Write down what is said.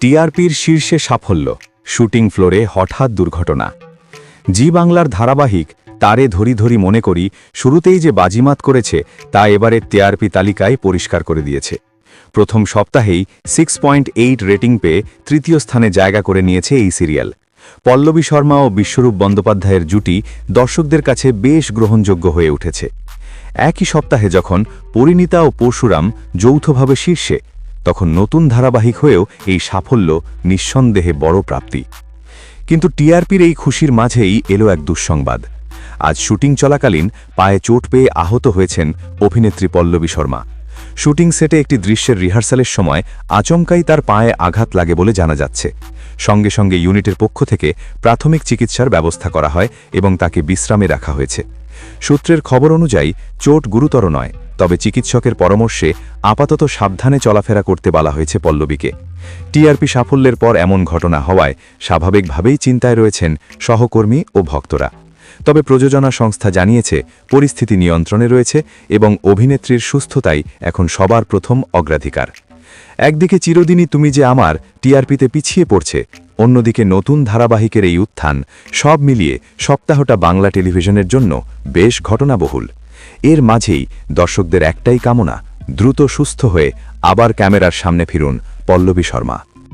টিআরপির শীর্ষে সাফল্য, শুটিং ফ্লোরে হঠাৎ দুর্ঘটনা। জি বাংলার ধারাবাহিক, তারে ধরি ধরি মনে করি, শুরুতেই যে বাজিমাত করেছে, তা এবারে টিআরপি তালিকায় পরিষ্কার করে দিয়েছে। প্রথম সপ্তাহেই সিক্স পয়েন্ট এইট রেটিং পেয়ে তৃতীয় স্থানে জায়গা করে নিয়েছে এই সিরিয়াল। পল্লবী শর্মা ও বিশ্বরূপ বন্দ্যোপাধ্যায়ের জুটি দর্শকদের কাছে বেশ গ্রহণযোগ্য হয়ে উঠেছে। একই সপ্তাহে যখন পরিণীতা ও পরশুরাম যৌথভাবে শীর্ষে তখন নতুন ধারাবাহিক হয়েও এই সাফল্য নিঃসন্দেহে বড় প্রাপ্তি। কিন্তু টিআরপির এই খুশির মাঝেই এলো এক দুঃসংবাদ। আজ শুটিং চলাকালীন পায়ে চোট পেয়ে আহত হয়েছেন অভিনেত্রী পল্লবী শর্মা। শুটিং সেটে একটি দৃশ্যের রিহার্সালের সময় আচমকাই তার পায়ে আঘাত লাগে বলে জানা যাচ্ছে। সঙ্গে সঙ্গে ইউনিটের পক্ষ থেকে প্রাথমিক চিকিৎসার ব্যবস্থা করা হয় এবং তাকে বিশ্রামে রাখা হয়েছে। সূত্রের খবর অনুযায়ী চোট গুরুতর নয়। তবে চিকিৎসকের পরামর্শে আপাতত সাবধানে চলাফেরা করতে বলা হয়েছে পল্লবীকে। টিআরপি সাফল্যের পর এমন ঘটনা হওয়ায় স্বাভাবিকভাবেই চিন্তায় রয়েছেন সহকর্মী ও ভক্তরা। তবে প্রযোজনা সংস্থা জানিয়েছে, পরিস্থিতি নিয়ন্ত্রণে রয়েছে এবং অভিনেত্রীর সুস্থতাই এখন সবার প্রথম অগ্রাধিকার। একদিকে চিরদিনই তুমি যে আমার টিআরপিতে পিছিয়ে পড়ছে, অন্যদিকে নতুন ধারাবাহিকের এই উত্থান সব মিলিয়ে সপ্তাহটা বাংলা টেলিভিশনের জন্য বেশ ঘটনাবহুল। এর মাঝেই দর্শকদের একটাই কামনা দ্রুত সুস্থ হয়ে আবার ক্যামেরার সামনে ফিরুন পল্লবী শর্মা।